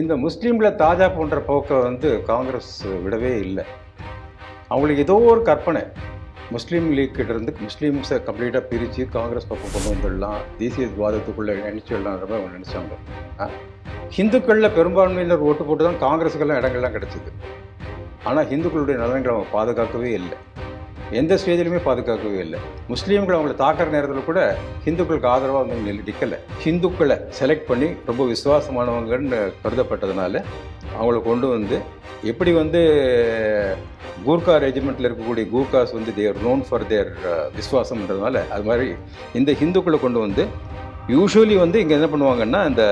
இந்த முஸ்லீமில் தாஜா போன்ற போக்கை வந்து காங்கிரஸ் விடவே இல்லை. அவங்களுக்கு ஏதோ ஒரு கற்பனை. முஸ்லீம் லீக்கிட்ட இருந்து முஸ்லீம்ஸை கம்ப்ளீட்டாக பிரித்து காங்கிரஸ் பக்கம் கொண்டு வந்துடலாம். தேசியவாதத்துக்குள்ளே நினைச்சிடலாம் அவங்க நினச்சாங்க. ஹிந்துக்களில் பெரும்பான்மையினர் ஓட்டு போட்டு தான் காங்கிரஸுக்கெல்லாம் இடங்கள்லாம் கிடச்சிது. ஆனால் ஹிந்துக்களுடைய நலன்களை அவங்க பாதுகாக்கவே இல்லை. எந்த ஸ்டேஜிலுமே பாதுகாக்கவே இல்லை. முஸ்லீம்கள் அவங்களை தாக்குற நேரத்தில் கூட ஹிந்துக்களுக்கு ஆதரவாக வந்து நில் நிற்கலை ஹிந்துக்களை செலக்ட் பண்ணி ரொம்ப விசுவாசமானவங்கன்னு கருதப்பட்டதுனால அவங்கள கொண்டு வந்து எப்படி வந்து கூர்கா ரெஜிமெண்ட்டில் இருக்கக்கூடிய கூர்காஸ் வந்து தேர் நோன் ஃபார் தேர் விஸ்வாசம்ன்றதுனால அது மாதிரி இந்த ஹிந்துக்களை கொண்டு வந்து யூஸ்வலி வந்து இங்கே என்ன பண்ணுவாங்கன்னா இந்த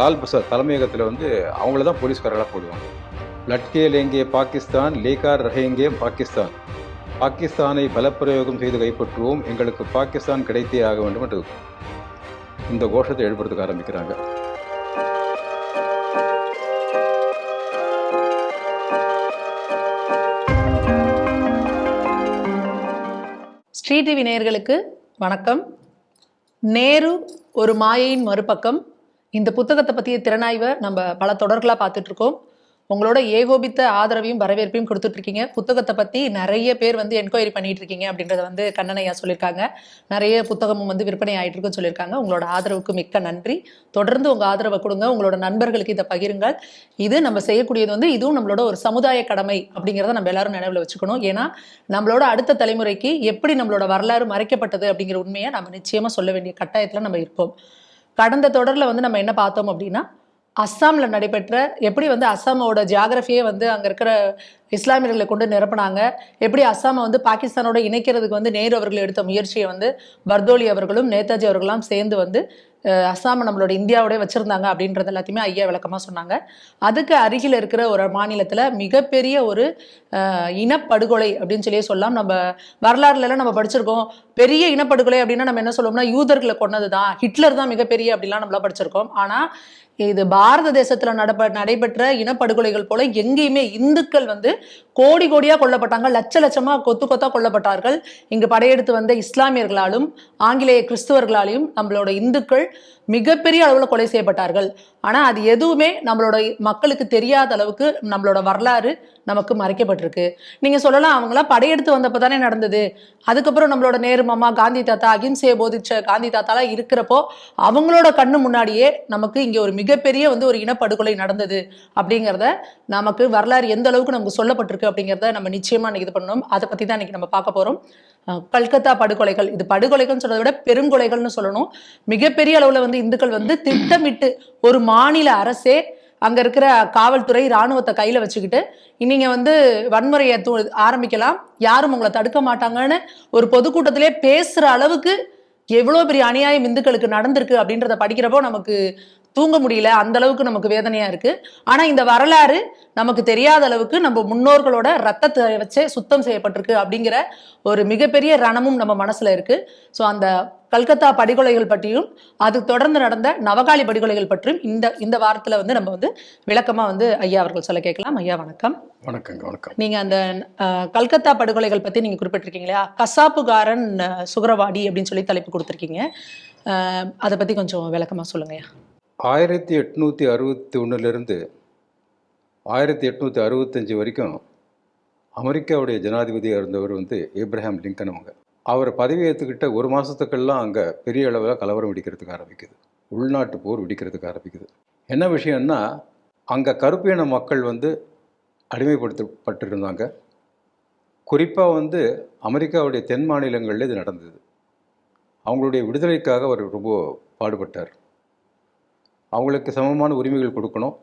லால் பிரசாத் தலைமையகத்தில் வந்து அவங்கள தான் போலீஸ்காரர்களாக போடுவாங்க. லட்கே லேங்கே பாகிஸ்தான் லேகார் ரஹேங்கே பாகிஸ்தான். பாகிஸ்தானை பலப்பிரயோகம் செய்து கைப்பற்றுவோம். எங்களுக்கு பாகிஸ்தான் கிடைத்தே ஆக வேண்டும் என்று இந்த கோஷத்தை எழுப்புறதுக்கு ஆரம்பிக்கிறாங்க. ஸ்ரீ டிவி நேயர்களுக்கு வணக்கம். நேரு ஒரு மாயையின் மறுபக்கம். இந்த புத்தகத்தை பற்றிய திறனாய்வை நம்ம பல தொடர்களாக பார்த்துட்ருக்கோம் உங்களோட ஏகோபித்த ஆதரவையும் வரவேற்பையும் கொடுத்துட்டு இருக்கீங்க புத்தகத்தை பற்றி நிறைய பேர் வந்து என்கொயரி பண்ணிட்டு இருக்கீங்க அப்படின்றத வந்து கண்ணனையா சொல்லியிருக்காங்க. நிறைய புத்தகமும் வந்து விற்பனை ஆயிட்டு இருக்குன்னு சொல்லியிருக்காங்க. உங்களோட ஆதரவுக்கு மிக்க நன்றி. தொடர்ந்து உங்கள் ஆதரவை கொடுங்க. உங்களோட நண்பர்களுக்கு இதை பகிருங்கள். இது நம்ம செய்யக்கூடியது வந்து இதுவும் நம்மளோட ஒரு சமுதாய கடமை அப்படிங்கிறத நம்ம எல்லாரும் நினைவில் வச்சுக்கணும். ஏன்னா நம்மளோட அடுத்த தலைமுறைக்கு எப்படி நம்மளோட வரலாறு மறைக்கப்பட்டது அப்படிங்கிற உண்மையை நம்ம நிச்சயமாக சொல்ல வேண்டிய கட்டாயத்தில் நம்ம இருப்போம். கடந்த தொடரில் வந்து நம்ம என்ன பார்த்தோம் அப்படின்னா அஸ்ஸாமில் நடைபெற்ற எப்படி வந்து அஸ்ஸாமோட ஜியாகிரஃபியே வந்து அங்கே இருக்கிற இஸ்லாமியர்களை கொண்டு நிரப்பினாங்க எப்படி அஸ்ஸாமை வந்து பாகிஸ்தானோட இணைக்கிறதுக்கு வந்து நேரு அவர்கள் எடுத்த முயற்சியை வந்து பர்தோலி அவர்களும் நேதாஜி அவர்களும் சேர்ந்து வந்து அஸ்ஸாமை நம்மளோட இந்தியாவோடய வச்சுருந்தாங்க அப்படின்றது எல்லாத்தையுமே ஐயா விளக்கமாக சொன்னாங்க. அதுக்கு அருகில் இருக்கிற ஒரு மாநிலத்தில் மிகப்பெரிய ஒரு இனப்படுகொலை அப்படின்னு சொல்லியே சொல்லலாம். நம்ம வரலாறுலலாம் நம்ம படிச்சிருக்கோம். பெரிய இனப்படுகொலை அப்படின்னா நம்ம என்ன சொல்லுவோம்னா யூதர்களை கொன்னது தான் ஹிட்லர் தான் மிகப்பெரிய அப்படிலாம் நம்மளாம் படிச்சிருக்கோம். ஆனால் இது பாரத தேசத்துல நடப்ப நடைபெற்ற இனப்படுகொலைகள் போல எங்கேயுமே இந்துக்கள் வந்து கோடி கோடியா கொல்லப்பட்டாங்க லட்ச லட்சமா கொத்து கொத்தா கொல்லப்பட்டார்கள். இங்கு படையெடுத்து வந்த இஸ்லாமியர்களாலும் ஆங்கிலேய கிறிஸ்துவர்களாலையும் நம்மளோட இந்துக்கள் மிகப்பெரிய அளவில் கொலை செய்யப்பட்டார்கள். ஆனால் அது எதுவுமே நம்மளோட மக்களுக்கு தெரியாத அளவுக்கு நம்மளோட வரலாறு நமக்கு மறைக்கப்பட்டிருக்கு. நீங்கள் சொல்லலாம் அவங்களாம் படையெடுத்து வந்தப்போ தானே நடந்தது. அதுக்கப்புறம் நம்மளோட நேரு மாமா காந்தி தாத்தா அகிம்சையை போதிச்ச காந்தி தாத்தாலாம் இருக்கிறப்போ அவங்களோட கண்ணு முன்னாடியே நமக்கு இங்கே ஒரு மிகப்பெரிய வந்து ஒரு இனப்படுகொலை நடந்தது அப்படிங்கிறத நமக்கு வரலாறு எந்த அளவுக்கு நமக்கு சொல்லப்பட்டிருக்கு அப்படிங்கிறத நம்ம நிச்சயமாக இது பண்ணணும். அதை பற்றி தான் இன்னைக்கு நம்ம பார்க்க போகிறோம் கல்கத்தா படுகொலைகள். இது படுகொலைகள்னு சொல்றதை விட பெருங்கொலைகள்னு சொல்லணும். மிகப்பெரிய அளவில் வந்து இந்துக்கள் வந்து திட்டமிட்டு ஒரு மாநில அரசே அங்க இருக்கிற காவல்துறை ராணுவத்தை கையில வச்சுக்கிட்டு நீங்க வந்து வன்முறையை தூ ஆரம்பிக்கலாம். யாரும் உங்களை தடுக்க மாட்டாங்கன்னு ஒரு பொதுக்கூட்டத்திலே பேசுற அளவுக்கு எவ்வளோ பெரிய அநியாயம் இந்துக்களுக்கு நடந்திருக்கு அப்படின்றத படிக்கிறப்போ நமக்கு தூங்க முடியல அந்த அளவுக்கு நமக்கு வேதனையா இருக்கு. ஆனா இந்த வரலாறு நமக்கு தெரியாத அளவுக்கு நம்ம முன்னோர்களோட ரத்தத்தை வச்சே சுத்தம் செய்யப்பட்டிருக்கு அப்படிங்கிற ஒரு மிகப்பெரிய ரணமும் நம்ம மனசுல இருக்கு. ஸோ அந்த கல்கத்தா படுகொலைகள் பற்றியும் அது தொடர்ந்து நடந்த நவகாளி படுகொலைகள் பற்றியும் இந்த இந்த வாரத்துல வந்து நம்ம வந்து விளக்கமா வந்து ஐயா அவர்கள் சொல்ல கேட்கலாம். ஐயா வணக்கம். வணக்கங்க வணக்கம். நீங்க அந்த கல்கத்தா படுகொலைகள் பத்தி நீங்க குறிப்பிட்டிருக்கீங்க இல்லையா கசாப்புகாரன் சுகரவாடி அப்படின்னு சொல்லி தலைப்பு கொடுத்துருக்கீங்க. அதை பத்தி கொஞ்சம் விளக்கமா சொல்லுங்கய்யா ஆயிரத்தி எட்நூற்றி அறுபத்தி ஒன்றுலேருந்து ஆயிரத்தி எட்நூற்றி அறுபத்தஞ்சு வரைக்கும் அமெரிக்காவுடைய ஜனாதிபதியாக இருந்தவர் வந்து இப்ராஹாம் லிங்கன் அவங்க. அவர் பதவி ஏற்றுக்கிட்ட ஒரு மாதத்துக்கெல்லாம் அங்கே பெரிய அளவில் கலவரம் வெடிக்கிறதுக்கு ஆரம்பிக்குது. உள்நாட்டு போர் வெடிக்கிறதுக்கு ஆரம்பிக்குது. என்ன விஷயம்னா அங்கே கருப்பின மக்கள் வந்து அடிமைப்படுத்தப்பட்டிருந்தாங்க. குறிப்பாக வந்து அமெரிக்காவுடைய தென் மாநிலங்களில் இது நடந்தது. அவங்களுடைய விடுதலைக்காக அவர் ரொம்ப பாடுபட்டார். அவங்களுக்கு சமமான உரிமைகள் கொடுக்கணும்.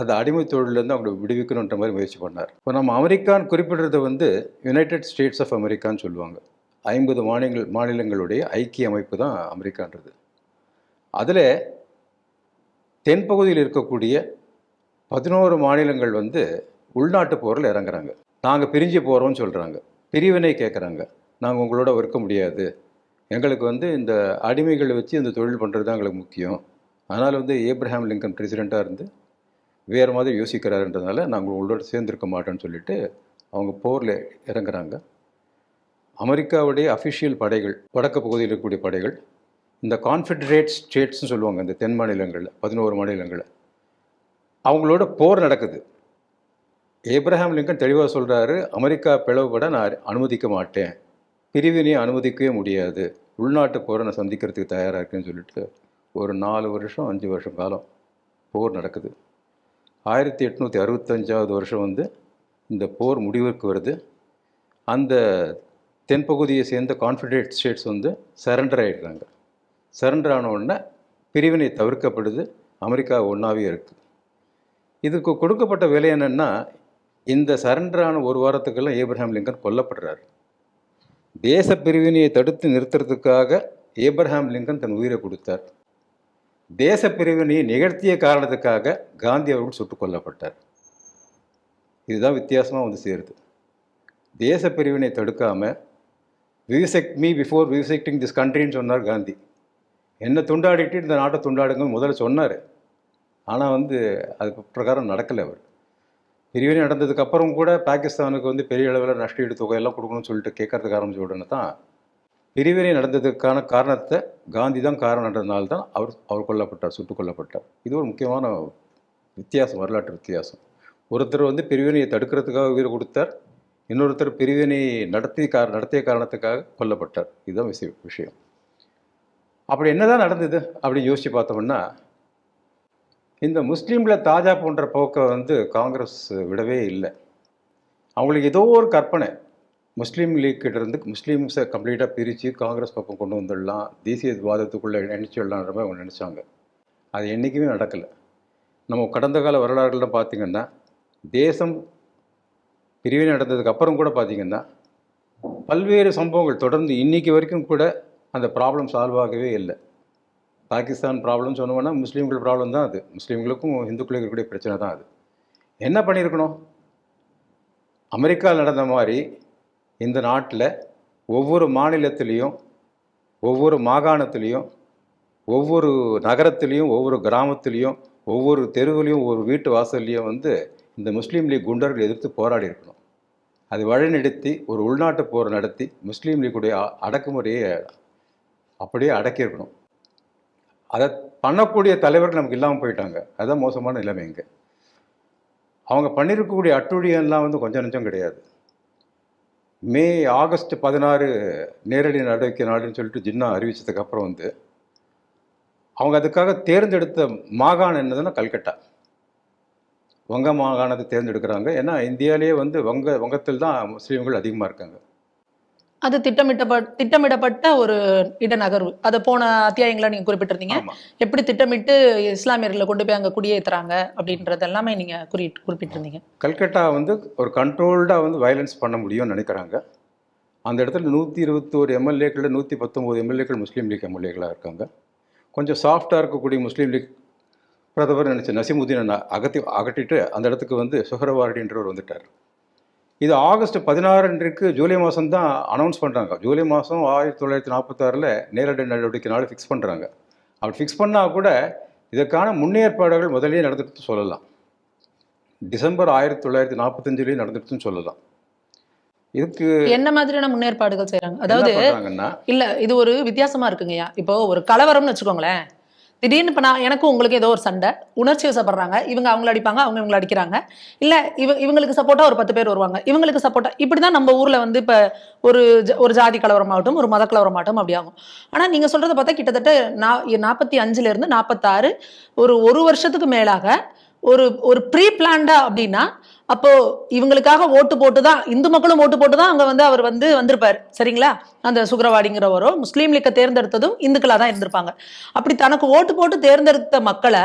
அது அடிமை தொழிலேருந்து அவங்களை விடுவிக்கணுன்ற மாதிரி முயற்சி பண்ணார். இப்போ நம்ம அமெரிக்கான்னு குறிப்பிடுறது வந்து யுனைடெட் ஸ்டேட்ஸ் ஆஃப் அமெரிக்கான்னு சொல்லுவாங்க. ஐம்பது மாநிலங்கள் மாநிலங்களுடைய ஐக்கிய அமைப்பு தான் அமெரிக்கான்றது. அதில் தென்பகுதியில் இருக்கக்கூடிய பதினோரு மாநிலங்கள் வந்து உள்நாட்டு போரில் இறங்குறாங்க. நாங்கள் பிரிஞ்சு போகிறோம்னு சொல்கிறாங்க பிரிவினை கேட்குறாங்க நாங்கள் உங்களோட இருக்க முடியாது. எங்களுக்கு வந்து இந்த அடிமைகளை வச்சு இந்த தொழில் பண்ணுறது தான் எங்களுக்கு முக்கியம். அதனால் வந்து ஏப்ரஹாம் லிங்கன் பிரசிடெண்ட்டாக இருந்து வேறு மாதிரி யோசிக்கிறாருன்றதுனால நாங்கள் உங்களோட சேர்ந்துருக்க மாட்டோம்னு சொல்லிட்டு அவங்க போரில் இறங்குறாங்க. அமெரிக்காவுடைய அஃபிஷியல் படைகள் வடக்கு பகுதியில் இருக்கக்கூடிய படைகள் இந்த கான்ஃபெடரேட் ஸ்டேட்ஸ்னு சொல்லுவாங்க இந்த தென் மாநிலங்களில் பதினோரு மாநிலங்களில் அவங்களோட போர் நடக்குது. ஏப்ரஹாம் லிங்கன் தெளிவாக சொல்கிறாரு அமெரிக்கா பிளவுபட நான் அனுமதிக்க மாட்டேன். பிரிவினையை அனுமதிக்கவே முடியாது. உள்நாட்டு போரை நான் சந்திக்கிறதுக்கு தயாராக இருக்குன்னு சொல்லிட்டு ஒரு நாலு வருஷம் அஞ்சு வருஷம் காலம் போர் நடக்குது. ஆயிரத்தி எட்நூற்றி அறுபத்தஞ்சாவது வருஷம் வந்து இந்த போர் முடிவுக்கு வருது. அந்த தென்பகுதியை சேர்ந்த கான்ஃபெடரேட் ஸ்டேட்ஸ் வந்து சரண்டர் ஆகிடுறாங்க சரண்டர் ஆன உடனே பிரிவினை தவிர்க்கப்படுது. அமெரிக்கா ஒன்றாவே இருக்குது இதுக்கு கொடுக்கப்பட்ட விலை என்னென்னா இந்த சரண்டரான ஒரு வாரத்துக்கெல்லாம் ஏப்ரஹாம் லிங்கன் கொல்லப்படுறார். தேச பிரிவினையை தடுத்து நிறுத்துறதுக்காக ஏப்ரஹாம் லிங்கன் தன் உயிரை கொடுத்தார். தேச நிகழ்த்திய காரணத்துக்காக காந்தி அவர்கள் சுட்டுக் கொல்லப்பட்டார். இதுதான் வித்தியாசமாக வந்து சேருது. தேச பிரிவினை தடுக்காமல் vivisect me before vivisecting this கண்ட்ரின்னு சொன்னார் காந்தி. என்னை துண்டாடிட்டு இந்த நாட்டை துண்டாடுங்க முதல்ல சொன்னார். ஆனால் வந்து அது பிரகாரம் நடக்கலை அவர். பிரிவினை நடந்ததுக்கப்புறம் கூட பாகிஸ்தானுக்கு வந்து பெரிய அளவில் நஷ்டஈடு தொகையெல்லாம் கொடுக்கணும்னு சொல்லிட்டு கேட்கறதுக்கு ஆரம்பிச்ச உடனே தான் பிரிவினை நடந்ததுக்கான காரணத்தை காந்தி தான் காரணன்றதுனால தான் அவர் அவர் கொல்லப்பட்டார் சுட்டுக் கொல்லப்பட்டார். இது ஒரு முக்கியமான வித்தியாசம் வரலாற்று வித்தியாசம். ஒருத்தர் வந்து பிரிவினையை தடுக்கிறதுக்காக உயிரை கொடுத்தார் இன்னொருத்தர் பிரிவினை நடத்தி கார நடத்திய காரணத்துக்காக கொல்லப்பட்டார். இதுதான் விஷயம் விஷயம். அப்படி என்னதான் நடந்தது அப்படின்னு யோசித்து பார்த்தோம்னா இந்த முஸ்லீமில் தாஜா போன்ற போக்கை வந்து காங்கிரஸ் விடவே இல்லை. அவங்களுக்கு ஏதோ ஒரு கற்பனை முஸ்லீம் லீக் கிட்ட இருந்து முஸ்லீம்ஸை கம்ப்ளீட்டாக பிரித்து காங்கிரஸ் பக்கம் கொண்டு வந்துடலாம். தேசியவாதத்துக்குள்ளே நினைச்சிடலான்ற மாதிரி அவங்க நினச்சாங்க. அது என்றைக்குமே நடக்கலை. நம்ம கடந்த கால வரலாறுகளில் பார்த்திங்கன்னா தேசம் பிரிவினை நடந்ததுக்கு அப்புறம் கூட பார்த்திங்கன்னா பல்வேறு சம்பவங்கள் தொடர்ந்து இன்னைக்கு வரைக்கும் கூட அந்த ப்ராப்ளம் சால்வ் ஆகவே இல்லை. பாகிஸ்தான் ப்ராப்ளம் சொன்னோம்னா முஸ்லீம்கள் ப்ராப்ளம் தான் அது. முஸ்லீம்களுக்கும் இந்துக்களுக்கும் இருக்கக்கூடிய பிரச்சனை தான் அது. என்ன பண்ணியிருக்கணும்? அமெரிக்காவில் நடந்த மாதிரி இந்த நாட்டில் ஒவ்வொரு மாநிலத்திலையும் ஒவ்வொரு மாகாணத்துலேயும் ஒவ்வொரு நகரத்துலேயும் ஒவ்வொரு கிராமத்துலேயும் ஒவ்வொரு தெருவுலேயும் ஒவ்வொரு வீட்டு வாசல்லையும் வந்து இந்த முஸ்லீம் லீக் குண்டர்கள் எதிர்த்து போராடி இருக்கணும். அது வழிநடத்தி ஒரு உள்நாட்டு போர் நடத்தி முஸ்லீம் லீக்குடைய அடக்குமுறையை அப்படியே அடக்கியிருக்கணும் அதை பண்ணக்கூடிய தலைவர்கள் நமக்கு இல்லாமல் போயிட்டாங்க. அதுதான் மோசமான நிலைமை இங்கே. அவங்க பண்ணியிருக்கக்கூடிய அட்டுழியெல்லாம் வந்து கொஞ்சம் நஞ்சம் கிடையாது. மே ஆகஸ்ட் பதினாறு நேரடி நடவடிக்கை நாடுன்னு சொல்லிட்டு ஜின்னா அறிவித்ததுக்கப்புறம் வந்து அவங்க அதுக்காக தேர்ந்தெடுத்த மாகாணம் என்னதுன்னா கல்கட்டா. வங்க மாகாணத்தை தேர்ந்தெடுக்கிறாங்க. ஏன்னா இந்தியாவிலேயே வந்து வங்க வங்கத்தில் தான் முஸ்லீம்கள் அதிகமாக இருக்காங்க. அது திட்டமிட்டப்ப திட்டமிடப்பட்ட ஒரு இடநகர்வு. அதை போன அத்தியாயங்களை நீங்க குறிப்பிட்டிருந்தீங்க. எப்படி திட்டமிட்டு இஸ்லாமியர்களை கொண்டு போய் அங்க குடியேத்துறாங்க அப்படின்றது எல்லாமே நீங்க குறி குறிப்பிட்டிருந்தீங்க. கல்கட்டா வந்து ஒரு கண்ட்ரோல்டாக வந்து வயலன்ஸ் பண்ண முடியும்னு நினைக்கிறாங்க. அந்த இடத்துல நூற்றி இருபத்தோரு எம்எல்ஏக்களில் நூற்றி பத்தொம்போது எம்எல்ஏக்கள் முஸ்லீம் லீக் எம்எல்ஏக்களாக இருக்காங்க. கொஞ்சம் சாஃப்டாக இருக்கக்கூடிய முஸ்லீம் லீக் பிரதமர் நினச்ச நசிமுதீனை அகத்தி அகட்டிட்டு அந்த இடத்துக்கு வந்து சுஹரவார்டின்றவர் வந்துட்டார். இது ஆகஸ்ட் பதினாறு அன்றைக்கு ஜூலை மாதம் தான் அனௌன்ஸ் பண்ணுறாங்க ஜூலை மாதம் ஆயிரத்தி தொள்ளாயிரத்தி நாற்பத்தாறில் நேரடி நடவடிக்கை நாள் ஃபிக்ஸ் பண்ணுறாங்க அப்படி ஃபிக்ஸ் பண்ணால் கூட இதற்கான முன்னேற்பாடுகள் முதல்லயே நடந்துட்டு சொல்லலாம். டிசம்பர் ஆயிரத்தி தொள்ளாயிரத்தி நாற்பத்தஞ்சுலேயும் நடந்துட்டுன்னு சொல்லலாம். இதுக்கு என்ன மாதிரியான முன்னேற்பாடுகள் செய்றாங்க? என்ன அதாவது இல்ல இது ஒரு வித்தியாசமா இருக்குங்கய்யா. இப்போ ஒரு கலவரம்னு வச்சுக்கோங்களேன். திடீர்னு இப்போ நான் எனக்கும் உங்களுக்கு ஏதோ ஒரு சண்டை. உணர்ச்சி வசப்படுறாங்க இவங்க அவங்கள அடிப்பாங்க அவங்க இவங்களை அடிக்கிறாங்க. இல்லை இவ இவங்களுக்கு சப்போர்ட்டாக ஒரு பத்து பேர் வருவாங்க. இவங்களுக்கு சப்போர்ட்டாக இப்படி தான் நம்ம ஊரில் வந்து இப்போ ஒரு ஜ- ஒரு ஜாதி கலவரமாகட்டும் ஒரு மத கலவரமாகட்டும் அப்படி ஆகும். ஆனால் நீங்கள் சொல்கிறத பார்த்தா கிட்டத்தட்ட நா நாற்பத்தி அஞ்சுலேருந்து நாற்பத்தாறு ஒரு ஒரு வருஷத்துக்கு மேலாக ஒரு ஒரு ப்ரீ பிளான்டா அப்படின்னா அப்போ இவங்களுக்காக ஓட்டு போட்டு தான் இந்து மக்களும் ஓட்டு போட்டு தான் அங்க வந்து அவர் வந்து வந்திருப்பார். சரிங்களா? அந்த சுக்கரவாடிங்கிறவரோ முஸ்லீம் லீக்கை தேர்ந்தெடுத்ததும் இந்துக்களாக தான் இருந்திருப்பாங்க. அப்படி தனக்கு ஓட்டு போட்டு தேர்ந்தெடுத்த மக்களை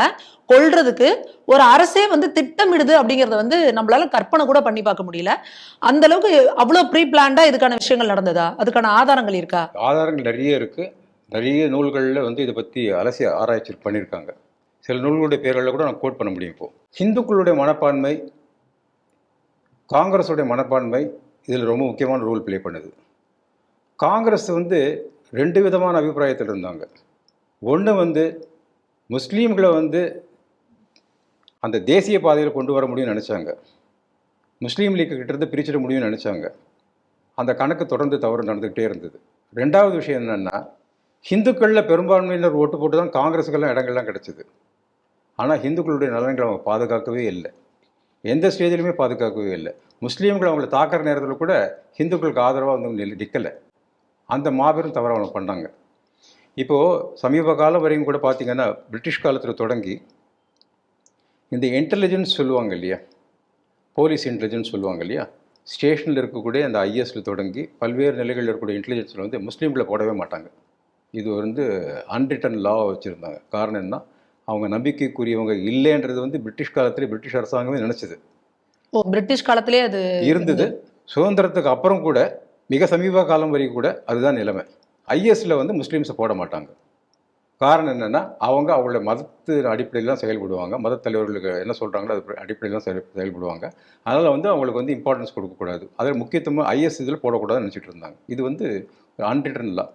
கொள்றதுக்கு ஒரு அரசே வந்து திட்டமிடுது அப்படிங்கறத வந்து நம்மளால கற்பனை கூட பண்ணி பார்க்க முடியல. அந்த அளவுக்கு அவ்வளோ ப்ரீ பிளான்டா இதுக்கான விஷயங்கள் நடந்ததா? அதுக்கான ஆதாரங்கள் இருக்கா? ஆதாரங்கள் நிறைய இருக்குது நிறைய நூல்களில் வந்து இதை பற்றி அலசி ஆராய்ச்சி பண்ணியிருக்காங்க சில நூல்களுடைய பேர்களில் கூட நான் கோட் பண்ண முடியும் இப்போ. ஹிந்துக்களுடைய மனப்பான்மை காங்கிரஸுடைய மனப்பான்மை இதில் ரொம்ப முக்கியமான ரோல் ப்ளே பண்ணுது. காங்கிரஸ் வந்து ரெண்டு விதமான அபிப்பிராயத்தில் இருந்தாங்க. ஒன்று வந்து முஸ்லீம்களை வந்து அந்த தேசிய பாதையில் கொண்டு வர முடியும்னு நினச்சாங்க. முஸ்லீம் லீக்கு கிட்டேருந்து பிரிச்சிட முடியும்னு நினச்சாங்க. அந்த கணக்கு தொடர்ந்து தவறு நடந்துக்கிட்டே இருந்தது. ரெண்டாவது விஷயம் என்னென்னா ஹிந்துக்களில் பெரும்பான்மையினர் ஓட்டு போட்டு தான் காங்கிரஸுக்கெல்லாம் இடங்கள்லாம் கிடச்சிது. ஆனால் ஹிந்துக்களுடைய நலன்களை அவங்க பாதுகாக்கவே இல்லை. எந்த ஸ்டேஜிலுமே பாதுகாக்கவே இல்லை. முஸ்லீம்கள் அவங்கள தாக்குற நேரத்தில் கூட ஹிந்துக்களுக்கு ஆதரவாக வந்து நிற்கலை அந்த மாபெரும் தவறை அவங்க பண்ணாங்க. இப்போது சமீப காலம் வரையும் கூட பார்த்திங்கன்னா பிரிட்டிஷ் காலத்தில் தொடங்கி இந்த இன்டெலிஜென்ஸ் சொல்லுவாங்க இல்லையா? போலீஸ் இன்டெலிஜென்ஸ் சொல்லுவாங்க இல்லையா? ஸ்டேஷனில் இருக்கக்கூடிய அந்த ஐஎஸில் தொடங்கி பல்வேறு நிலைகளில் இருக்கக்கூடிய இன்டெலிஜென்ஸில் வந்து முஸ்லீமில் போடவே மாட்டாங்க. இது வந்து அன்ரிட்டன் லா வச்சுருந்தாங்க. காரணம் என்ன? அவங்க நம்பிக்கைக்குரியவங்க இல்லைன்றது வந்து பிரிட்டிஷ் காலத்தில் பிரிட்டிஷ் அரசாங்கமே நினச்சிது. ஓ பிரிட்டிஷ் காலத்திலே அது இருந்தது. சுதந்திரத்துக்கு அப்புறம் கூட மிக சமீப காலம் வரைக்கும் கூட அதுதான் நிலைமை. ஐஎஸ்ல வந்து முஸ்லீம்ஸை போட மாட்டாங்க. காரணம் என்னென்னா அவங்க அவங்களோட மதத்து அடிப்படையில் தான் செயல்படுவாங்க. மத தலைவர்களுக்கு என்ன சொல்கிறாங்களோ அது அடிப்படையில் தான் செயல் செயல்படுவாங்க. அதனால் வந்து அவங்களுக்கு வந்து இம்பார்ட்டன்ஸ் கொடுக்கக்கூடாது. அதில் முக்கியத்துவம் ஐஎஸ் இதில் போடக்கூடாதுன்னு நினச்சிட்டு இருந்தாங்க. இது வந்து அன்ரிட்டன் லா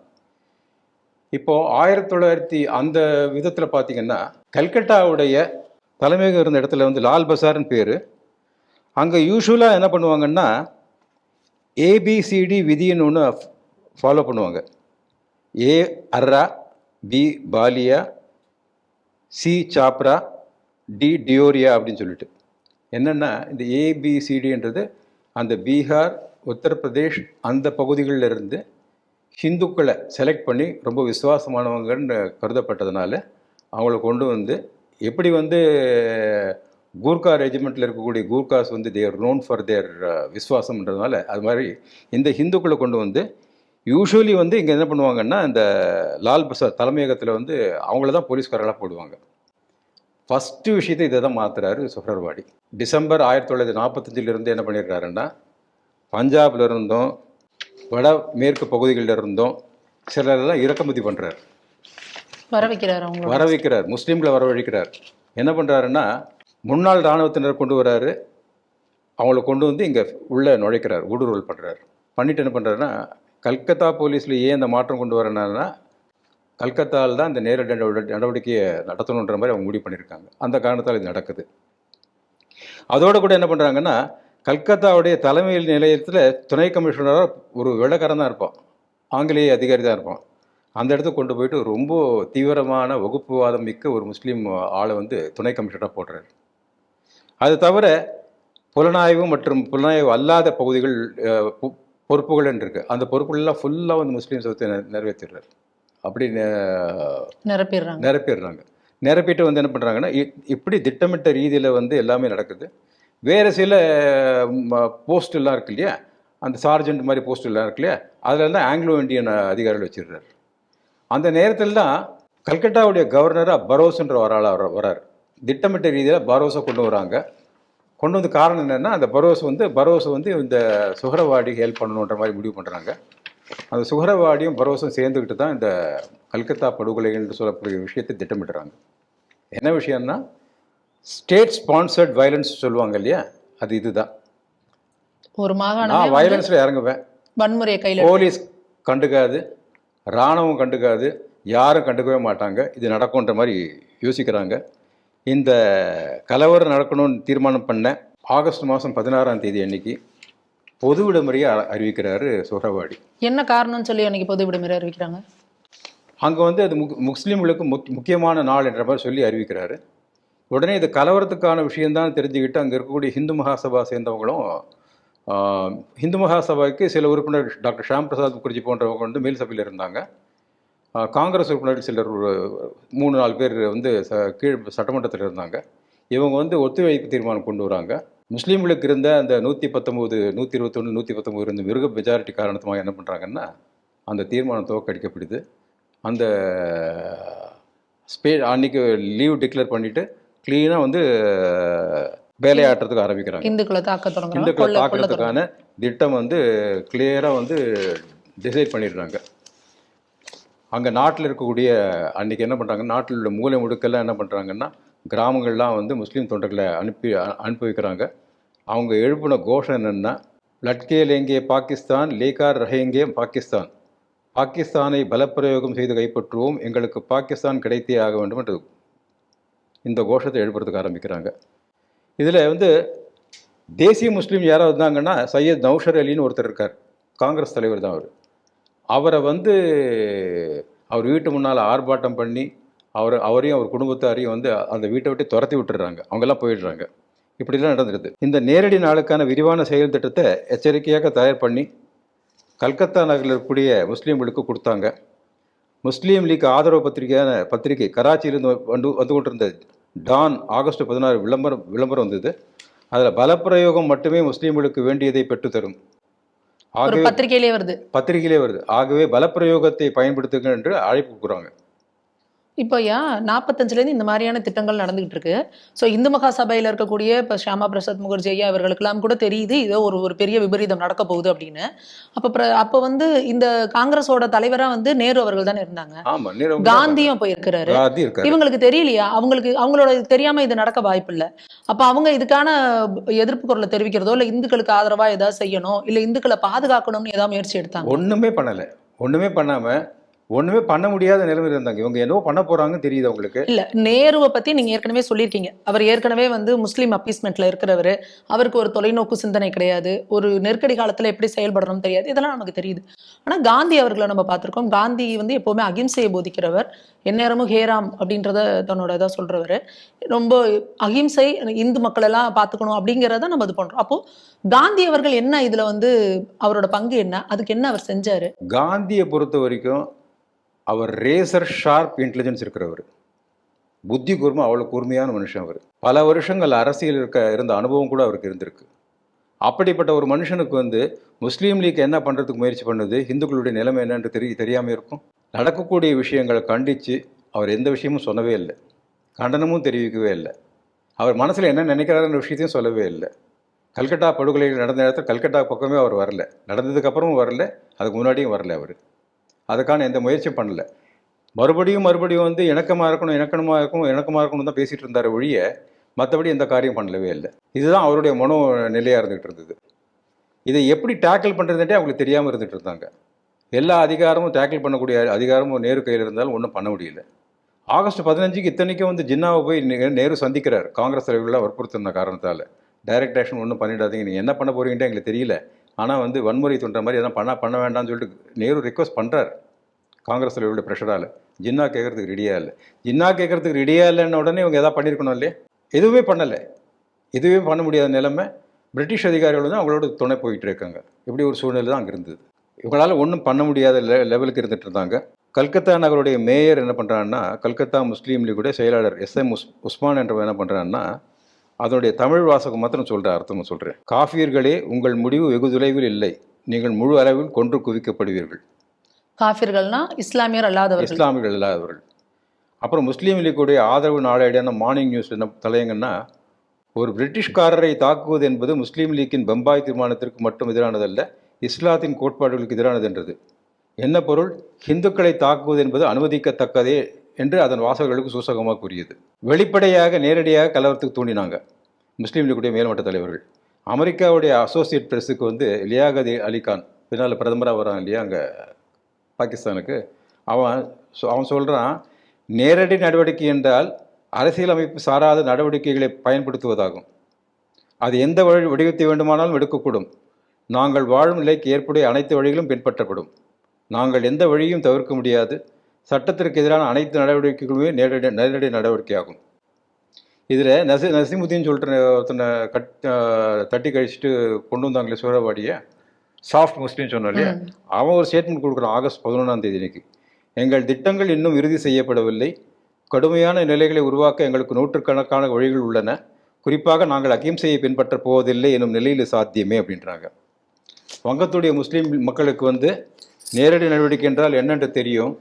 இப்போது ஆயிரத்தி தொள்ளாயிரத்தி அந்த விதத்தில் பார்த்தீங்கன்னா கல்கட்டாவுடைய தலைமையகம் இருந்த இடத்துல வந்து லால் பசார்னு பேர். அங்கே யூஸ்வலாக என்ன பண்ணுவாங்கன்னா ஏபிசிடி விதின்னு ஒன்று ஃபாலோ பண்ணுவாங்க. A Arrah B Ballia C Chapra D Deoria அப்படின்னு சொல்லிட்டு. என்னென்னா இந்த ஏபிசிடின்றது அந்த பீகார் உத்தரப்பிரதேஷ் அந்த பகுதிகளில் இருந்து ஹிந்துக்களை செலக்ட் பண்ணி ரொம்ப விசுவாசமானவங்கன்னு கருதப்பட்டதுனால அவங்கள கொண்டு வந்து எப்படி வந்து கூர்கா ரெஜிமெண்ட்டில் இருக்கக்கூடிய கூர்காஸ் வந்து தேர் நோன் ஃபார் தேர் விஸ்வாசம்ன்றதுனால அது மாதிரி இந்த ஹிந்துக்களை கொண்டு வந்து யூஸ்வலி வந்து இங்கே என்ன பண்ணுவாங்கன்னா இந்த லால் பிரசாத் தலைமையகத்தில் வந்து அவங்கள தான் போலீஸ்காரர்களாக போடுவாங்க. ஃபஸ்ட்டு விஷயத்தை இதை தான் மாற்றுறாரு சுஹரர்வாடி டிசம்பர் ஆயிரத்தி தொள்ளாயிரத்தி நாற்பத்தஞ்சிலிருந்து என்ன பண்ணியிருக்காருன்னா பஞ்சாப்ல இருந்தும் வட மேற்கு பகுதிகளில் இருந்தும் சிலரெல்லாம் இறக்குமதி பண்ணுறாரு வர வைக்கிறாரு அவங்க வர வைக்கிறார் முஸ்லீம்களை வரவழைக்கிறார். என்ன பண்ணுறாருன்னா முன்னாள் இராணுவத்தினர் கொண்டு வராரு. அவங்கள கொண்டு வந்து இங்கே உள்ளே நுழைக்கிறார் ஊடுருவல் பண்ணுறாரு பண்ணிட்டு என்ன பண்ணுறாருன்னா கல்கத்தா போலீஸில் ஏன் இந்த மாற்றம் கொண்டு வரேன்னா கல்கத்தாவில் தான் இந்த நேரடி நடவடி- நடவடிக்கையை நடத்தணுன்ற மாதிரி அவங்க முடிவு பண்ணியிருக்காங்க. அந்த காரணத்தால் இது நடக்குது. அதோட கூட என்ன பண்ணுறாங்கன்னா கல்கத்தாவுடைய தலைமை நிலையத்தில் துணை கமிஷனராக ஒரு வெள்ளக்காரன் தான் இருப்பான். ஆங்கிலேய அதிகாரி தான் இருப்பான். அந்த இடத்துக்கு கொண்டு போயிட்டு ரொம்ப தீவிரமான வகுப்புவாதம் மிக்க ஒரு முஸ்லீம் ஆளை வந்து துணை கமிஷனராக போடுறாரு. அது தவிர புலனாய்வு மற்றும் புலனாய்வு அல்லாத பகுதிகள் அஹ், பொ- பொறுப்புகள்னு இருக்கு அந்த பொறுப்புகளெல்லாம் ஃபுல்லாக வந்து முஸ்லீம்ஸ் வந்து நிறைவேற்றிடுறாரு அப்படி நெ- நிரப்பிடுறாங்க. நிரப்பிடுறாங்க. நிரப்பிட்டு வந்து என்ன பண்ணுறாங்கன்னா இப்படி திட்டமிட்ட ரீதியில் வந்து எல்லாமே நடக்குது. வேறு சில போஸ்டெல்லாம் இருக்கு இல்லையா? அந்த சார்ஜென்ட் மாதிரி போஸ்டெல்லாம் இருக்கு இல்லையா? அதிலெல்லாம் ஆங்கிலோ இந்தியன் அதிகாரிகள் வச்சிடுறாரு அந்த நேரத்தில் தான் கல்கட்டாவுடைய கவர்னராக பரோஸ்ன்ற ஒரு ஆளாக வர வரார். திட்டமிட்ட ரீதியில் பரோஸை கொண்டு வராங்க. கொண்டு வந்து காரணம் என்னென்னா அந்த பரோஸ் வந்து பரோஸ் வந்து இந்த சுகரவாடிக்கு ஹெல்ப் பண்ணணுன்ற மாதிரி முடிவு பண்ணுறாங்க அந்த சுகரவாடியும் பரோஸும் சேர்ந்துக்கிட்டு தான் இந்த கல்கத்தா படுகொலைகள்னு என்று சொல்லக்கூடிய விஷயத்தை திட்டமிடுறாங்க. என்ன விஷயம்னா ஸ்டேட் ஸ்பான்சர்ட் வயலன்ஸ் சொல்லுவாங்க இல்லையா? அது இதுதான். ஒரு நான் மாகாணம் வயலன்ஸில் இறங்குவேன். வன்முறையை கையில் போலீஸ் கண்டுக்காது இராணுவம் கண்டுக்காது யாரும் கண்டுக்கவே மாட்டாங்க. இது நடக்கும்ன்ற மாதிரி யோசிக்கிறாங்க. இந்த கலவரம் நடக்கணும்னு தீர்மானம் பண்ண ஆகஸ்ட் மாதம் பதினாறாம் தேதி அன்னைக்கு பொது விடுமுறையை அறிவிக்கிறாரு சுஹரவாடி. என்ன காரணம்னு சொல்லி அன்னைக்கு பொது விடுமுறை அறிவிக்கிறாங்க? அங்கே வந்து அது முக் முஸ்லீம்களுக்கு முக் முக்கியமான நாள் என்ற மாதிரி சொல்லி அறிவிக்கிறாரு. உடனே இது கலவரத்துக்கான விஷயந்தான் தெரிஞ்சுக்கிட்டு அங்கே இருக்கக்கூடிய ஹிந்து மகாசபா சேர்ந்தவங்களும் ஹிந்து மகாசபாவுக்கு சில உறுப்பினர் டாக்டர் ஷாம் பிரசாத் முகர்ஜி போன்றவங்க வந்து மேல் சபையில் இருந்தாங்க. காங்கிரஸ் உறுப்பினர்கள் சிலர் ஒரு மூணு நாலு பேர் வந்து ச கீழ் சட்டமன்றத்தில் இருந்தாங்க. இவங்க வந்து ஒத்துழைப்பு தீர்மானம் கொண்டு வராங்க. முஸ்லீம்களுக்கு இருந்த அந்த நூற்றி பத்தொம்போது நூற்றி இருபத்தொன்று நூற்றி பத்தொம்போது இருந்த மிருக மெஜாரிட்டி காரணத்துமாக என்ன பண்ணுறாங்கன்னா அந்த தீர்மானம் துவக்கடிக்கப்படுது அந்த ஸ்பே அன்னைக்கு லீவ் டிக்ளேர் பண்ணிவிட்டு க்ளீனாக வந்து வேலையாட்டுறதுக்கு ஆரம்பிக்கிறாங்க. இந்துக்களை தாக்க இந்துக்களை தாக்குறதுக்கான திட்டம் வந்து கிளியராக வந்து டிசைட் பண்ணிடுறாங்க. அங்கே நாட்டில் இருக்கக்கூடிய அன்றைக்கி என்ன பண்ணுறாங்க நாட்டில் உள்ள மூலை முடுக்கெல்லாம் என்ன பண்ணுறாங்கன்னா கிராமங்கள்லாம் வந்து முஸ்லீம் தொண்டர்களை அனுப்பி அனுப்பி வைக்கிறாங்க அவங்க எழுப்பின கோஷம் என்னென்னா லட்கே லேங்கே பாகிஸ்தான் லேகார் ரஹேங்கே பாகிஸ்தான். பாகிஸ்தானை பலப்பிரயோகம் செய்து கைப்பற்றுவோம் எங்களுக்கு பாகிஸ்தான் கிடைத்தே ஆக வேண்டும் என்று இந்த கோஷத்தை எழுப்புறதுக்கு ஆரம்பிக்கிறாங்க. இதில் வந்து தேசிய முஸ்லீம் யாராவது இருந்தாங்கன்னா சையத் நௌஷர் அலின்னு ஒருத்தர் இருக்கார். காங்கிரஸ் தலைவர் தான் அவர். அவரை வந்து அவர் வீட்டு முன்னால் ஆர்ப்பாட்டம் பண்ணி அவர் அவரையும் அவர் குடும்பத்தாரையும் வந்து அந்த வீட்டை விட்டு துரத்தி விட்டுறாங்க. அவங்கெல்லாம் போயிடுறாங்க. இப்படிலாம் நடந்துருது. இந்த நேரடி நாளுக்கான விரிவான செயல் திட்டத்தை எச்சரிக்கையாக தயார் பண்ணி கல்கத்தா நகரில் இருக்கக்கூடிய முஸ்லீம்களுக்கு கொடுத்தாங்க. முஸ்லீம் லீக் ஆதரவு பத்திரிகையான பத்திரிகை கராச்சியிலிருந்து வந்து வந்து கொண்டிருந்த டான் ஆகஸ்ட் பதினாறு விளம்பரம் விளம்பரம் வந்தது. அதில் பலப்பிரயோகம் மட்டுமே முஸ்லீம்களுக்கு வேண்டியதை பெற்றுத்தரும். ஆகவே பத்திரிகையிலே வருது. பத்திரிகையிலே வருது. ஆகவே பலப்பிரயோகத்தை பயன்படுத்துங்க என்று அழைப்பு கொடுக்குறாங்க இப்போ ஏன் நாற்பத்தஞ்சுலேருந்து இந்த மாதிரியான திட்டங்கள் நடந்துகிட்டு இருக்கு ஸோ இந்து மகா சபையில் இருக்கக்கூடிய இப்போ ஷியாமா பிரசாத் முகர்ஜி ஐயா இவர்களுக்கெல்லாம் கூட தெரியுது இதோ ஒரு ஒரு பெரிய விபரீதம் நடக்க போகுது அப்படின்னு. அப்போ அப்போ வந்து இந்த காங்கிரஸோட தலைவராக வந்து நேரு அவர்கள் தானே இருந்தாங்க. காந்தியும் போயிருக்கிறாரு. இவங்களுக்கு தெரியலையா? அவங்களுக்கு அவங்களோட தெரியாம இது நடக்க வாய்ப்பு இல்லை அப்ப அவங்க இதுக்கான எதிர்ப்பு குரலை தெரிவிக்கிறதோ இல்ல இந்துக்களுக்கு ஆதரவா ஏதாவது செய்யணும் இல்ல இந்துக்களை பாதுகாக்கணும்னு ஏதாவது முயற்சி எடுத்தாங்க ஒண்ணுமே பண்ணல. ஒண்ணுமே பண்ணாம ஒண்ணுமே பண்ண முடியாத நிலைமையில் இருந்தாங்க. இவங்க என்னவோ பண்ண போறாங்கன்னு தெரியுது அவங்களுக்கு இல்ல நேருவை பத்தி நீங்க ஏற்கனவே சொல்லியிருக்கீங்க. அவர் ஏற்கனவே வந்து முஸ்லீம் அப்பீஸ்மெண்ட்ல இருக்கிறவர். அவருக்கு ஒரு தொலைநோக்கு சிந்தனை கிடையாது. ஒரு நெருக்கடி காலத்துல எப்படி செயல்படணும்னு தெரியாது. இதெல்லாம் நமக்கு தெரியுது. ஆனா காந்தி அவர்களை நம்ம பார்த்திருக்கோம். காந்தி வந்து எப்பவுமே அகிம்சையை போதிக்கிறவர். எந்நேரமும் ஹேராம் அப்படின்றத தன்னோட இதை சொல்றவர். ரொம்ப அகிம்சை இந்து மக்கள் எல்லாம் பார்த்துக்கணும் அப்படிங்கிறத நம்ம இது பண்றோம். அப்போ காந்தி அவர்கள் என்ன இதுல வந்து அவரோட பங்கு என்ன? அதுக்கு என்ன அவர் செஞ்சாரு? காந்தியை பொறுத்த வரைக்கும் அவர் ரேசர் ஷார்ப் இன்டெலிஜென்ஸ் இருக்கிறவர். புத்தி கூர்மை அவ்வளோ கூர்மையான மனுஷன் அவர். பல வருஷங்கள் அரசியல் இருக்க இருந்த அனுபவம் கூட அவருக்கு இருந்திருக்கு. அப்படிப்பட்ட ஒரு மனுஷனுக்கு வந்து முஸ்லீம் லீக் என்ன பண்ணுறதுக்கு முயற்சி பண்ணுது? இந்துக்களுடைய நிலைமை என்னன்னு தெரிய தெரியாமல் இருக்கும். நடக்கக்கூடிய விஷயங்களை கண்டித்து அவர் எந்த விஷயமும் சொல்லவே இல்லை. கண்டனமும் தெரிவிக்கவே இல்லை. அவர் மனசில் என்ன நினைக்கிறாருன்ற விஷயத்தையும் சொல்லவே இல்லை. கல்கட்டா படுகொலைகள் நடந்த இடத்துல கல்கட்டா பக்கமே அவர் வரல. நடந்ததுக்கப்புறமும் வரல. அதுக்கு முன்னாடியும் வரல அவர். அதுக்கான எந்த முயற்சியும் பண்ணல. மறுபடியும் மறுபடியும் வந்து இணக்கமாக இருக்கணும் இணக்கமாக இருக்கணும் இணக்கமாக இருக்கணும் தான் பேசிகிட்டு இருந்தார் ஒழிய மற்றபடி எந்த காரியம் பண்ணலவே இல்லை. இதுதான் அவருடைய மனோ நிலையாக இருந்துகிட்டு இருந்தது. இதை எப்படி டேக்கிள் பண்ணுறதுன்ட்டே அவங்களுக்கு தெரியாமல் இருந்துகிட்டு இருந்தாங்க. எல்லா அதிகாரமும் டேக்கிள் பண்ணக்கூடிய அதிகாரமும் நேரு கையில் இருந்தாலும் ஒன்றும் பண்ண முடியல. ஆகஸ்ட் பதினஞ்சுக்கு இத்தனைக்கும் வந்து ஜின்னாவை போய் நேரு சந்திக்கிறார். காங்கிரஸ் தலைவர்களாக வற்புறுத்திருந்த காரணத்தால். டைரக்ட் ஆக்ஷன் ஒன்றும் பண்ணிடாதீங்க. நீங்கள் என்ன பண்ண போகிறீங்கன்ட்டு எங்களுக்கு தெரியல. ஆனால் வந்து வன்முறை தோன்ற மாதிரி எதாவது பண்ண பண்ண வேண்டாம்னு சொல்லிட்டு நேரு ரிக்வஸ்ட் பண்ணுறார் காங்கிரஸ் தலைவருடைய ப்ரெஷரால் ஜின்னா கேட்குறதுக்கு ரெடியாக இல்லை. ஜின்னா கேட்கறதுக்கு ரெடியாக இல்லைன்னு உடனே இவங்க எதாவது பண்ணியிருக்கணும் இல்லையே? எதுவுமே பண்ணலை. எதுவுமே பண்ண முடியாத நிலைமை. பிரிட்டிஷ் அதிகாரிகள் தான் அவங்களோட துணை போயிட்டு இருக்காங்க. இப்படி ஒரு சூழ்நிலை தான் அங்கே இருந்தது. இவங்களால் ஒன்றும் பண்ண முடியாத லெ லெவலுக்கு இருந்துட்டு இருந்தாங்க. கல்கத்தா நகருடைய மேயர் என்ன பண்ணுறாங்கன்னா கல்கத்தா முஸ்லீம் லீகுடைய செயலாளர் எஸ் எம் உஸ் உஸ்மான் என்றவன் என்ன பண்ணுறான்னா அதனுடைய தமிழ் வாசகம் மாத்திரம் சொல்கிற அர்த்தம் சொல்கிறேன் காஃபியர்களே உங்கள் முடிவு வெகு தொலைவில் இல்லை. நீங்கள் முழு அளவில் கொன்று குவிக்கப்படுவீர்கள். காஃபிர்கள்னா இஸ்லாமியர் அல்லாதவர்கள். இஸ்லாமியர்கள் இல்லாதவர்கள் அப்புறம் முஸ்லீம் லீக்குடைய ஆதரவு நாளேடான மார்னிங் நியூஸ் என்ன தலையங்கன்னா ஒரு பிரிட்டிஷ்காரரை தாக்குவது என்பது முஸ்லீம் லீக்கின் பம்பாய் தீர்மானத்திற்கு மட்டும் எதிரானதல்ல இஸ்லாத்தின் கோட்பாடுகளுக்கு எதிரானது என்றது. என்ன பொருள்? இந்துக்களை தாக்குவது என்பது அனுமதிக்கத்தக்கதே என்று அதன் வாசகர்களுக்கு சூசகமாக கூறியது. வெளிப்படையாக நேரடியாக கலவரத்துக்கு தூண்டினாங்க. முஸ்லீம் லீக்குடைய மேல்மட்ட தலைவர்கள். அமெரிக்காவுடைய அசோசியேட் பிரஸுக்கு வந்து லியாகத் அலிகான் பின்னால் பிரதமராக வரான் இல்லையா அங்கே பாகிஸ்தானுக்கு. அவன் அவன் சொல்கிறான் நேரடி நடவடிக்கை என்றால் அரசியலமைப்பு சாராத நடவடிக்கைகளை பயன்படுத்துவதாகும். அது எந்த வழி வடிவத்தை வேண்டுமானாலும் எடுக்கக்கூடும். நாங்கள் வாழும் நிலைக்கு ஏற்புடைய அனைத்து வழிகளும் பின்பற்றப்படும். நாங்கள் எந்த வழியும் தவிர்க்க முடியாது. சட்டத்திற்கு எதிரான அனைத்து நடவடிக்கைகளுமே நேரடி நேரடி நடவடிக்கையாகும். இதில் நசி நசிமுதீன் சொல்லிட்டு ஒருத்தனை கட் தட்டி கழிச்சிட்டு கொண்டு வந்தாங்களே சூழவாடியை சாஃப்ட் முஸ்லீம் சொன்னோம் இல்லையா? ம். அவன் ஒரு ஸ்டேட்மெண்ட் கொடுக்குறான் ஆகஸ்ட் பதினொன்றாம் தேதி இன்னைக்கு எங்கள் திட்டங்கள் இன்னும் இறுதி செய்யப்படவில்லை. கடுமையான நிலைகளை உருவாக்க எங்களுக்கு நூற்றுக்கணக்கான வழிகள் உள்ளன. குறிப்பாக நாங்கள் அகிம்சையை பின்பற்றப் போவதில்லை எனும் நிலையில் சாத்தியமே அப்படின்றாங்க. வங்கத்துடைய முஸ்லீம் மக்களுக்கு வந்து நேரடி நடவடிக்கை என்றால் என்னென்று தெரியும்?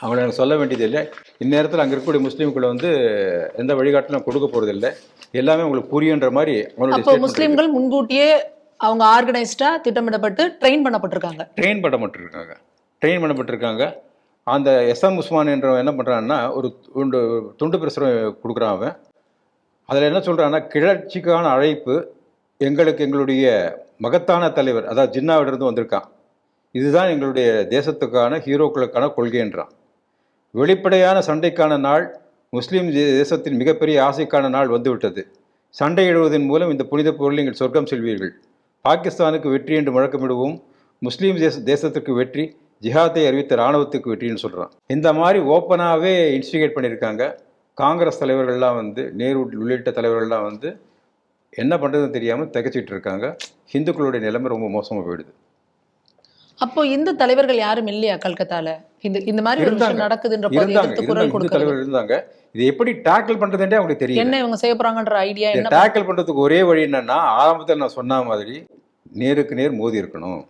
அவங்களை எனக்கு சொல்ல வேண்டியதில்லை இந்நேரத்தில் அங்கே இருக்கக்கூடிய முஸ்லீம்களை வந்து எந்த வழிகாட்டிலும் கொடுக்க போகிறதில்லை எல்லாமே உங்களுக்கு புரியுன்ற மாதிரி அவனுடைய. முஸ்லிம்கள் முன்கூட்டியே அவங்க ஆர்கனைஸ்டா திட்டமிடப்பட்டு ட்ரெயின் பண்ணப்பட்டிருக்காங்க. ட்ரெயின் பண்ணப்பட்டிருக்காங்க. ட்ரெயின் பண்ணப்பட்டிருக்காங்க. அந்த எஸ்எம் உஸ்மான் என்றவன் என்ன பண்ணுறான்னா ஒரு துண்டு துண்டு பிரசுரம் கொடுக்குறான் அவன். அதில் என்ன சொல்கிறான்னா கிளர்ச்சிக்கான அழைப்பு எங்களுக்கு எங்களுடைய மகத்தான தலைவர் அதாவது ஜின்னாவிலிருந்து வந்திருக்கான். இதுதான் எங்களுடைய தேசத்துக்கான ஹீரோக்களுக்கான கொள்கைன்றான். வெளிப்படையான சண்டைக்கான நாள் முஸ்லீம் தே- தேசத்தின் மிகப்பெரிய ஆசைக்கான நாள் வந்துவிட்டது. சண்டையிடுவதன் மூலம் இந்த புனித பொருள் நீங்கள் சொர்க்கம் செல்வீர்கள். பாகிஸ்தானுக்கு வெற்றி என்று முழக்கமிடுவோம். முஸ்லீம் தேச தேசத்திற்கு வெற்றி ஜிஹாத்தை அறிவித்த இராணுவத்துக்கு வெற்றின்னு சொல்கிறான் இந்த மாதிரி ஓப்பனாகவே இன்ஸ்டிகேட் பண்ணியிருக்காங்க. காங்கிரஸ் தலைவர்கள்லாம் வந்து நேரு உள்ளிட்ட தலைவர்கள்லாம் வந்து என்ன பண்ணுறதுன்னு தெரியாமல் திகச்சிட்டு இருக்காங்க. ஹிந்துக்களுடைய நிலைமை ரொம்ப மோசமாக போயிடுது. அப்போ இந்த தலைவர்கள் யாரும் இல்லையா கல்கத்தாவில் இந்த இந்த மாதிரி ஒரு விஷயம். நடக்குதுன்ற போது எதிர்த்து குரல் கொடுக்கறது. இருந்தாங்க. இது எப்படி டேக்கிள் பண்ணுறதுன்றே அவங்களுக்கு தெரியல. என்ன இவங்க செய்ய போறாங்கன்ற ஐடியா என்ன டேக்கிள் பண்ணுறதுக்கு ஒரே வழி என்னன்னா ஆரம்பத்தில் நான் சொன்ன மாதிரி நேருக்கு நேர் மோதி இருக்கணும்.